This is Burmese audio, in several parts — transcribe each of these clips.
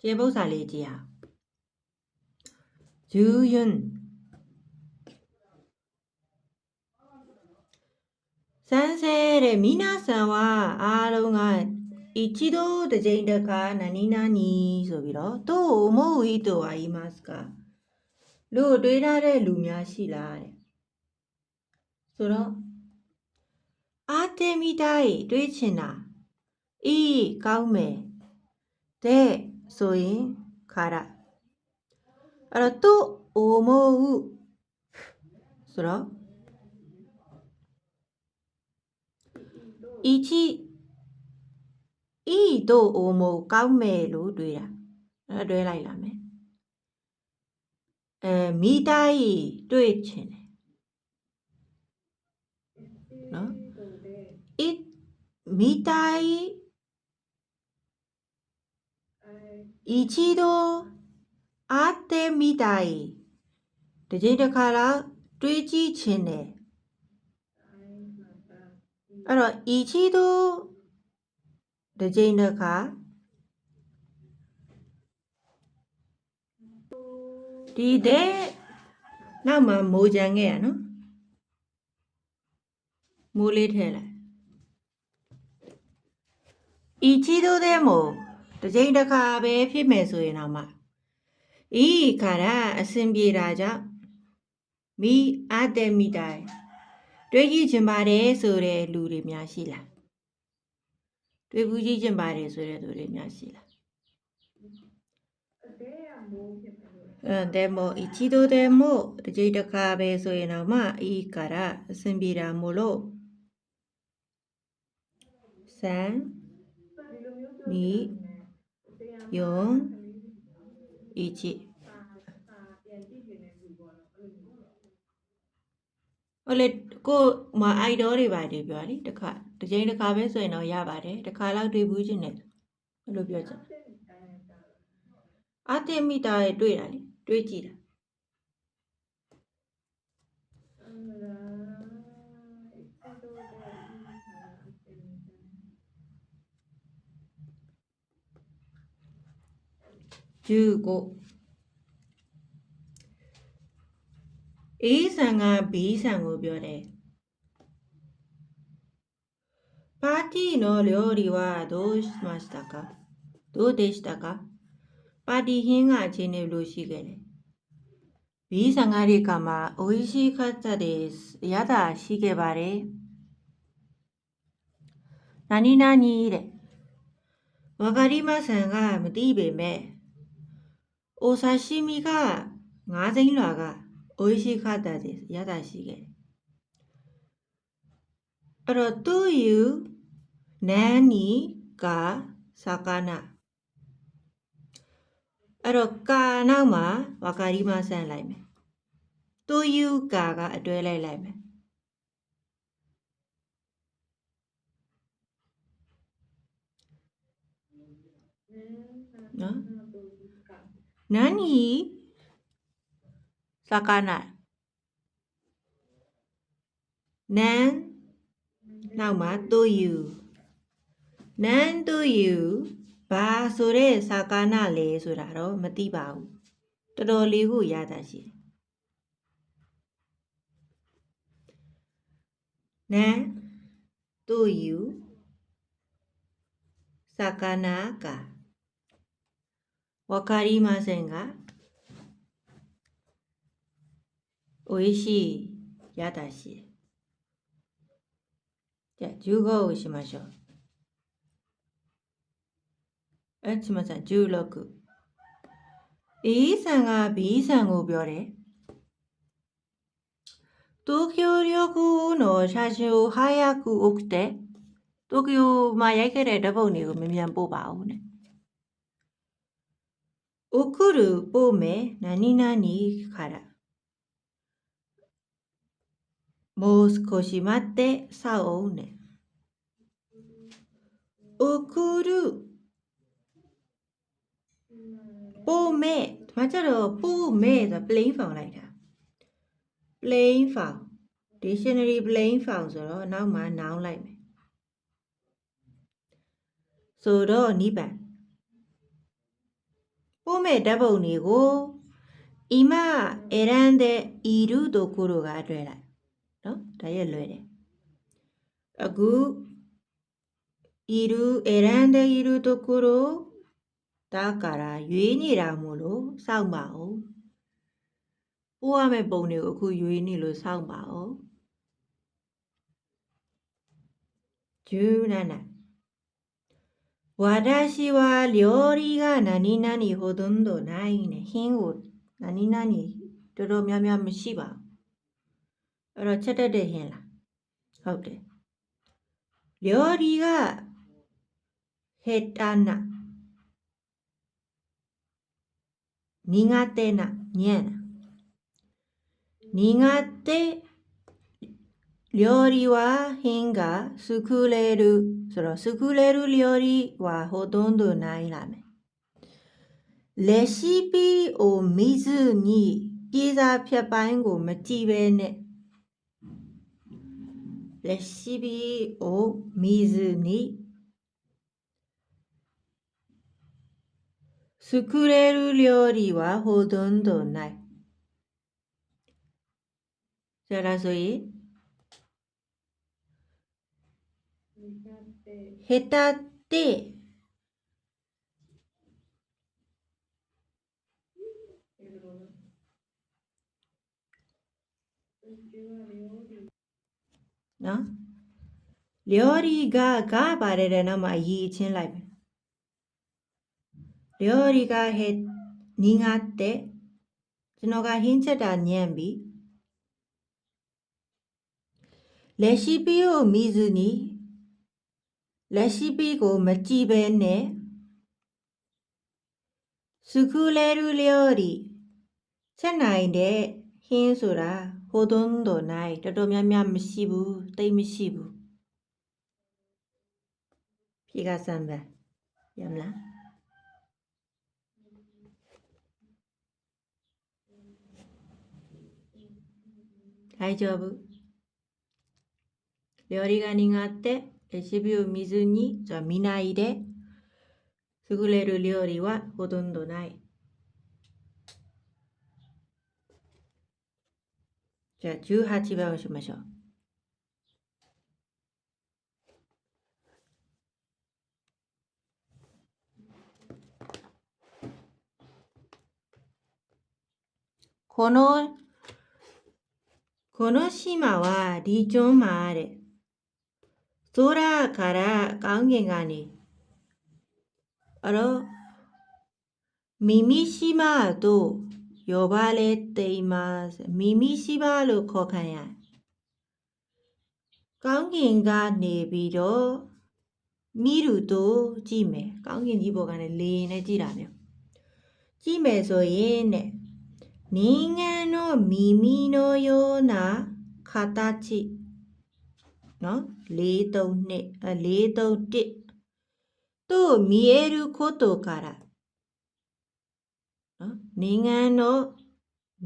ကျေပု္ပ္ပစာလေးကြည့်အောင်ယူယွန်းစန်းဆဲတဲ့မိနာဆန်ဝါအားလုံးကイチドတစ်ကြိမ်တစ်ခါနနီနာနီဆိုပြီးတော့တို့မို့ဟီတိုအာဤမတ်ကလူကိုတွေးထားတဲ့လူများရှိလားတဲ့ဆိုတော့အာတေမီတိုင်းတွေးချင်တာအေးကောင်းမယ်တဲ့ ဆိုရင်ခါရအဲ့တော့သူ့အိုမို့ဆိုတော့อีချိဤတို့အိုမို့ကောင်းမယ်လို့တွေးတာအဲ့တော့တွဲလိုက်လာမယ်အဲမိတိုင်းတွေးချင်တယ်နော် it မိတိုင်း 一起都အတဲမိတိုင်တကြိမ်တစ်ခါလောက်တွေးကြည့်ခြင်းတယ်အဲ့တော့一起都တကြိမ်တစ်ခါဒီတဲ့နောက်မှမိုးကြံခဲ့ရနော်မိုးလေးထည့်လိုက်一起都တဲ့မို့ တစ်ကြိမ်တစ်ခါပဲဖြစ်မယ်ဆိုရင်တော့မှဤခါရအဆင်ပြေတာကြောင့်မိအတဲမိတိုင်တွေးကြည့်ချင်ပါတယ်ဆိုတဲ့လူတွေများရှိလားတွေးဘူးကြည့်ချင်ပါတယ်ဆိုတဲ့လူတွေများရှိလားအဲဒမိုအချီတိုဒမိုတစ်ကြိမ်တစ်ခါပဲဆိုရင်တော့မှဤခါရအဆင်ပြေတာမို့လို့စမ်းမိ ယွန်ဤချီဟိုလေကိုမအိုက်ဒေါတွေပါတယ်ပြောလေတစ်ခါတစ်ချိန်တစ်ခါပဲဆိုရင်တော့ရပါတယ်တစ်ခါလောက်တွေ့ဘူးချင်းတယ်ဘယ်လိုပြောချင်အတင်မိတာရဲ့တွေ့တာလေတွေ့ကြည့်တာ 15 A さんが B さんを秒れパーティーの料理はどうしましたか？どうでしたか？パーティー品がチネルシゲレ B さんがリカマ美味しかったです。やだ、しげばれ。何々入れ。わかりませんが、みてぃべめ。 ပေမဲ့အိုဆာရှိမီကငါးစိမ်းလွာကအိုရှိခတ်တဲ့ရတာရှိခဲ့တယ်။အဲ့တော့သူ့ယူနန်နီကစကာနာအဲ့တော့ကာနောက်မှာဝါကာရီမဆန်လိုက်မယ်သူယူကာကအတွဲလိုက်လိုက်မယ်နော် နန်နီစကာနာနန်နောက်မှာသူယူနန်သူယူဘာဆိုတဲ့စာကာနာလဲဆိုတာတော့မသိပါဘူးတော်တော်လေးကိုရတာရှိတယ်နန်သူယူစာကာနာက わかりませんが、おいしいやだし。じゃあ、15をしましょう。え、すみません、16。A さんが B さんを病れ。東京旅行の写真を早く送って、東京まで行ければ、日みに見えんぼばをね。okuru pome nani nani kara. Mou skoshi matte sao ne. Okuru pome ဒီမှာကျတော့ပို့မဲ့ဆိုတာ plain form လိုက်တာ plain form dictionary plain form ဆိုတော့နောက်မှာ noun လိုက်မယ်ဆိုတော့နိဗ္ဗာန် ပို့မဲ့ဓာတ်ပုံတွေကိုအီမအရန်တဲ့အီရုတို့ကိုတို့ကတွဲလိုက်နော်ဒါရဲ့လွယ်တယ်အခုအီရုအရန်တဲ့အီရုတို့ကိုတို့ဒါကာရာရွေးနေတာမို့လို့စောင့်ပါဦးပို့ရမယ့်ပုံတွေကိုအခုရွေးနေလို့စောင့်ပါဦးဂျူနာနာ 私は料理が何々ほとんどないね。品を何々တော်တော်များများမရှိပါဘူးအဲ့တော့ချက်တက်တဲ့ဟင်းလားဟုတ်တယ်料理が下手な苦手なにゃな苦手 料理は品が作れる。その作れる料理はほとんどないラーメン。レシピを見ずにピザピェパンをめちべね。レシピを見ずに作れる料理はほとんどない。じゃあ、所以。င်下手ってနော်လျော်ရီကကပါတယ်တဲ့နောက်မှာအရေးချင်းလိုက်မယ်လျော်ရီကဟဲ့နီငါတဲ့ကျွန်တော်ကဟင်းချက်တာညံ့ပြီလက်ရှိပီကိုမီဇူနီ လက်ရှိပီကိုမကြည့်ပဲနဲ့စုခုလဲရူလျော်ရီချက်နိုင်တဲ့ဟင်းဆိုတာဟိုသွန်းတော်နိုင်တော်တော်များများမရှိဘူးတိတ်မရှိဘူးဖြေကစမ်းပဲရမလား大丈夫料理が苦手 レシピを見ずにじゃ見ないで優れる料理はほとんどないじゃあ18番をしましょう。この、この島はリジョンマーレ သိုးရခါရကောင်းကင်ကနေအရောမိမိရှိမတို့ယောဘလဲတိမ်မာမိမိရှိပါလို့ခေါ်ခံရကောင်းကင်ကနေပြီးတော့မိသူတို့ကြည့်မယ်ကောင်းကင်ကြီးပေါ်ကနေလေရင်နဲ့ကြည့်တာမျိုးကြည့်မယ်ဆိုရင်နဲ့နင်းငန်းတော့မိမိနောယောနာခတာချိ 432အ431တို့見えることからနော်နိုင်ငံတော်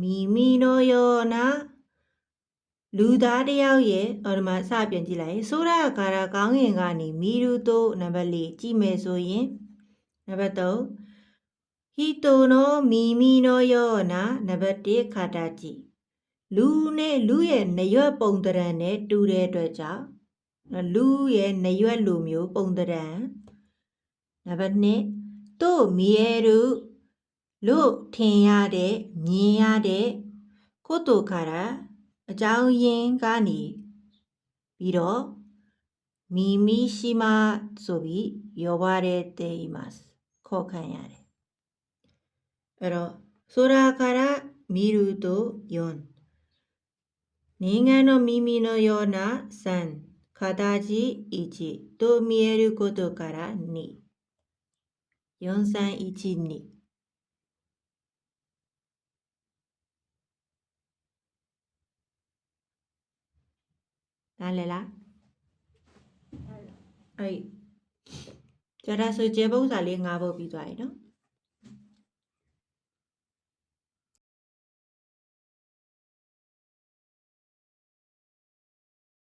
မိမိတို့ရောနာလူသားတယောက်ရဲ့ဟောဒီမှာစပြန်ကြည့်လိုက်ဆိုရကာရကောင်းငင်ကနေမိရုတို့နံပါတ်4ကြည့်မယ်ဆိုရင်နံပါတ်3ဟီတိုနောမီမီနောယောနာနံပါတ်1ခါတာကြည့် လူနဲ့လူရဲ့နရွက်ပုံတရံနဲ့တူတဲ့အတွက်ကြောင့်လူရဲ့နရွက်လိုမျိုးပုံတရံနံပါတ်2တို့မီရဲရုလို့ထင်ရတဲ့မြင်ရတဲ့ကိုတိုခါရာအကြောင်းရင်းကနေပြီးတော့မီမီရှိမဆိုပြီးရောပါတဲ့တေးမတ်ခေါ်ခံရတယ်အဲ့တော့ဆိုရာခါရာမီရူတိုယွန် နိုင်ငံの耳のような3形1と見えることから2 4312နားလည်လားအဲ့ကြဒါဆိုကျေပု္ပ္ပစာလေး၅ပုဒ်ပြီးသွားပြီနော်